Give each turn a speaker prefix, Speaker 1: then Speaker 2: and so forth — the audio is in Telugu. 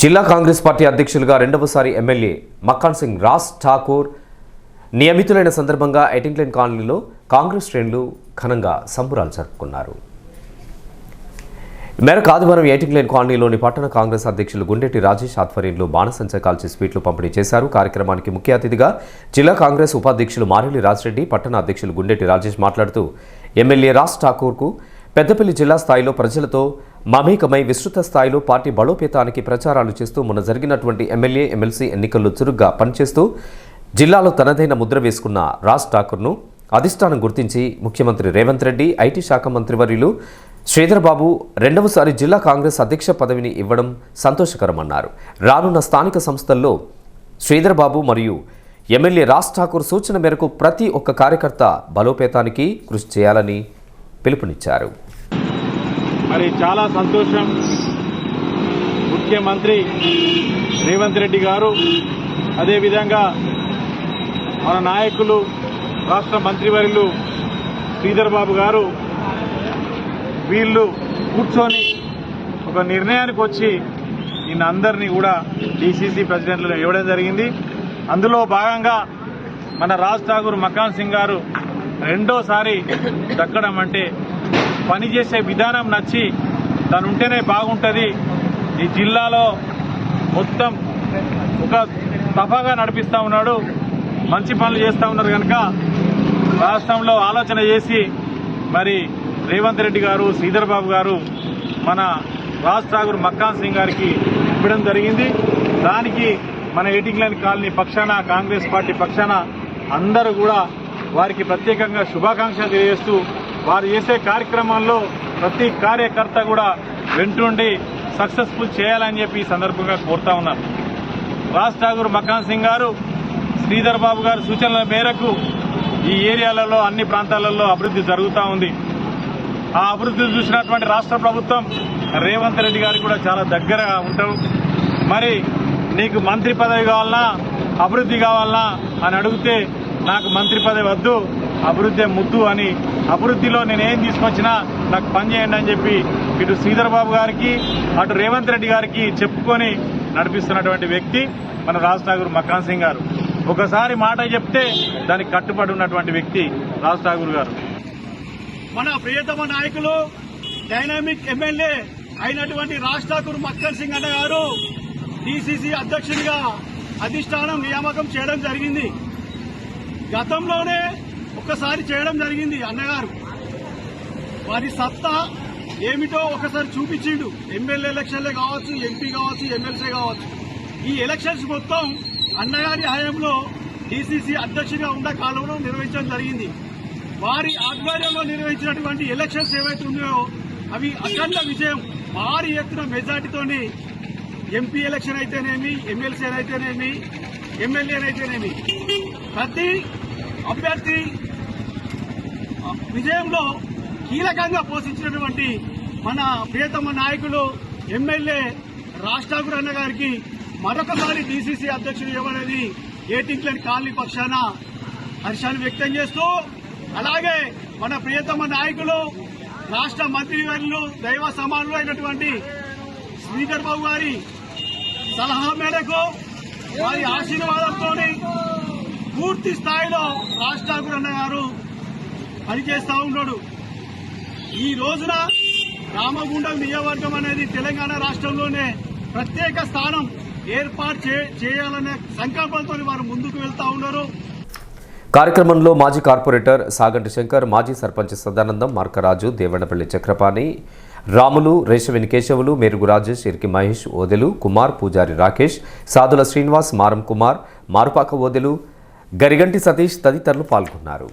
Speaker 1: జిల్లా కాంగ్రెస్ పార్టీ అధ్యక్షులుగా రెండవసారి ఎమ్మెల్యే మక్కాన్ సింగ్ రాజ్ ఠాకూర్ నియమితులైన సందర్భంగా ఎటింగ్లెన్ కాలనీలో కాంగ్రెస్ శ్రేణులు ఘనంగా సంబురాలు జరుపుకున్నారు. మేరకు ఆదివారం ఎయిటింగ్లైన్ కాలనీలోని పట్టణ కాంగ్రెస్ అధ్యక్షులు గుండెటి రాజేష్ ఆధ్వర్యంలో బాణసంచ కాల్చి స్వీట్లు పంపిణీ చేశారు. కార్యక్రమానికి ముఖ్య అతిథిగా జిల్లా కాంగ్రెస్ ఉపాధ్యక్షులు మారెల్లి రాజిరెడ్డి పట్టణ అధ్యక్షులు గుండెటి రాజేష్ మాట్లాడుతూ ఎమ్మెల్యే రాజ్ ఠాకూర్కు పెద్దపల్లి జిల్లా స్థాయిలో ప్రజలతో మమేకమై విస్తృత స్థాయిలో పార్టీ బలోపేతానికి ప్రచారాలు చేస్తూ మొన్న జరిగినటువంటి ఎమ్మెల్యే ఎమ్మెల్సీ ఎన్నికల్లో చురుగ్గా పనిచేస్తూ జిల్లాలో తనదైన ముద్ర వేసుకున్న రాజ్ ఠాకూర్ను అధిష్టానం గుర్తించి ముఖ్యమంత్రి రేవంత్ రెడ్డి ఐటీ శాఖ మంత్రివర్యులు శ్రీధర్బాబు రెండవసారి జిల్లా కాంగ్రెస్ అధ్యక్ష పదవిని ఇవ్వడం సంతోషకరమన్నారు. రానున్న స్థానిక సంస్థల్లో శ్రీధర్బాబు మరియు ఎమ్మెల్యే రాజ్ ఠాకూర్ సూచన మేరకు ప్రతి ఒక్క కార్యకర్త బలోపేతానికి కృషి చేయాలని పిలుపునిచ్చారు.
Speaker 2: మరి చాలా సంతోషం. ముఖ్యమంత్రి రేవంత్ రెడ్డి గారు అదేవిధంగా మన నాయకులు రాష్ట్ర మంత్రివర్యులు శ్రీధర్ బాబు గారు వీళ్ళు కూర్చొని ఒక నిర్ణయానికి వచ్చి ఈయన అందరినీ కూడా డీసీసీ ప్రెసిడెంట్లు ఇవ్వడం జరిగింది. అందులో భాగంగా మన రాజ్ ఠాకూర్ మకాన్ సింగ్ గారు రెండోసారి దక్కడం అంటే పనిచేసే విధానం నచ్చి తను ఉంటేనే బాగుంటుంది. ఈ జిల్లాలో మొత్తం ఒక తఫాగా నడిపిస్తూ ఉన్నాడు. మంచి పనులు చేస్తూ ఉన్నారు కనుక రాష్ట్రంలో ఆలోచన చేసి మరి రేవంత్ రెడ్డి గారు శ్రీధర్ బాబు గారు మన రాష్ట్రాగురు మక్కాన్ సింగ్ గారికి ఇవ్వడం జరిగింది. దానికి మన ఎయిటింగ్ లైన్ కాలనీ పక్షాన కాంగ్రెస్ పార్టీ పక్షాన అందరూ కూడా వారికి ప్రత్యేకంగా శుభాకాంక్షలు తెలియజేస్తూ వారు చేసే కార్యక్రమాల్లో ప్రతి కార్యకర్త కూడా వెంటుండి సక్సెస్ఫుల్ చేయాలని చెప్పి ఈ సందర్భంగా కోరుతా ఉన్నారు రాజ్ ఠాగూర్ మకాన్ సింగ్ గారు శ్రీధర్ బాబు గారు సూచనల మేరకు ఈ ఏరియాలలో అన్ని ప్రాంతాలలో అభివృద్ధి జరుగుతూ ఉంది. ఆ అభివృద్ధి చూసినటువంటి రాష్ట్ర ప్రభుత్వం రేవంత్ రెడ్డి గారికి కూడా చాలా దగ్గరగా ఉంటారు. మరి నీకు మంత్రి పదవి కావాలన్నా అభివృద్ధి కావాలన్నా అని అడిగితే నాకు మంత్రి పదవి వద్దు అభివృద్ధి ముద్దు అని అభివృద్ధిలో నేనేం తీసుకొచ్చినా నాకు పని చేయండి అని చెప్పి ఇటు శ్రీధర్ బాబు గారికి అటు రేవంత్ రెడ్డి గారికి చెప్పుకొని నడిపిస్తున్నటువంటి వ్యక్తి మన రాజ్ ఠాగూర్ మక్కాన్ సింగ్ గారు. ఒకసారి మాట చెప్తే దానికి కట్టుబడి ఉన్నటువంటి వ్యక్తి రాజ్ ఠాగూర్ గారు.
Speaker 3: మన ప్రియతమ నాయకులు డైనామిక్ ఎమ్మెల్యే అయినటువంటి రాజ్ ఠాకూర్ మక్కన్ సింగ్ అన్న గారు డిసిసి అధ్యక్షుడిగా అధిష్టానం నియామకం చేయడం జరిగింది. గతంలోనే ఒక్కసారి చేయడం జరిగింది అన్నగారు. వారి సత్తా ఏమిటో ఒకసారి చూపించిండు. ఎమ్మెల్యే ఎలక్షన్లే కావచ్చు ఎంపీ కావచ్చు ఎమ్మెల్సీ కావచ్చు. ఈ ఎలక్షన్స్ మొత్తం అన్నగారి హయాంలో డీసీసీ అధ్యక్షుడిగా ఉన్న కాలంలో నిర్వహించడం జరిగింది. వారి ఆధ్వర్యంలో నిర్వహించినటువంటి ఎలక్షన్స్ ఏవైతే ఉన్నాయో అవి అఖండ విజయం. భారీ ఎత్తున మెజార్టీతోని ఎంపీ ఎలక్షన్ అయితేనేమి ఎమ్మెల్సీ అయితేనేమి ఎమ్మెల్యేనైతేనేమి. ప్రతి అభ్యర్థి విజయంలో కీలకంగా పోషించినటువంటి మన ప్రియతమ నాయకులు ఎమ్మెల్యే రాష్ట్రాకుడు అన్న గారికి మరొకసారి డీసీసీ అధ్యక్షుడు ఇవ్వడనేది ఏటింగ్లన్ కాలనీ పక్షాన హర్షాన్ని వ్యక్తం చేస్తూ అలాగే మన ప్రియతమ నాయకులు రాష్ట్ర మంత్రివర్యులు దైవ సమానులు అయినటువంటి శ్రీధర్ బాబు గారి సలహా మేరకు వారి ఆశీర్వాదంతో పూర్తి స్థాయిలో రాజ్ ఠాకూర్ అన్న గారు పనిచేస్తా ఉన్నాడు. ఈ రోజున రామగుండం నియోజకవర్గం అనేది తెలంగాణ రాష్ట్రంలోనే ప్రత్యేక స్థానం ఏర్పాటు చేయాలనే సంకల్పంతో వారు ముందుకు వెళ్తా ఉన్నారు.
Speaker 1: కార్యక్రమంలో మాజీ కార్పొరేటర్ సాగంటి శంకర్ మాజీ సర్పంచ్ సదానందం మార్కరాజు దేవెండపల్లి చక్రపాణి రాములు రేషవిని కేశవులు మెరుగు రాజేష్ ఇరికి మహేష్ ఓదెలు కుమార్ పూజారి రాకేష్ సాదుల శ్రీనివాస్ మారం కుమార్ మారుపాక ఓదెలు గరిగంటి సతీష్ తదితరులు పాల్గొన్నారు.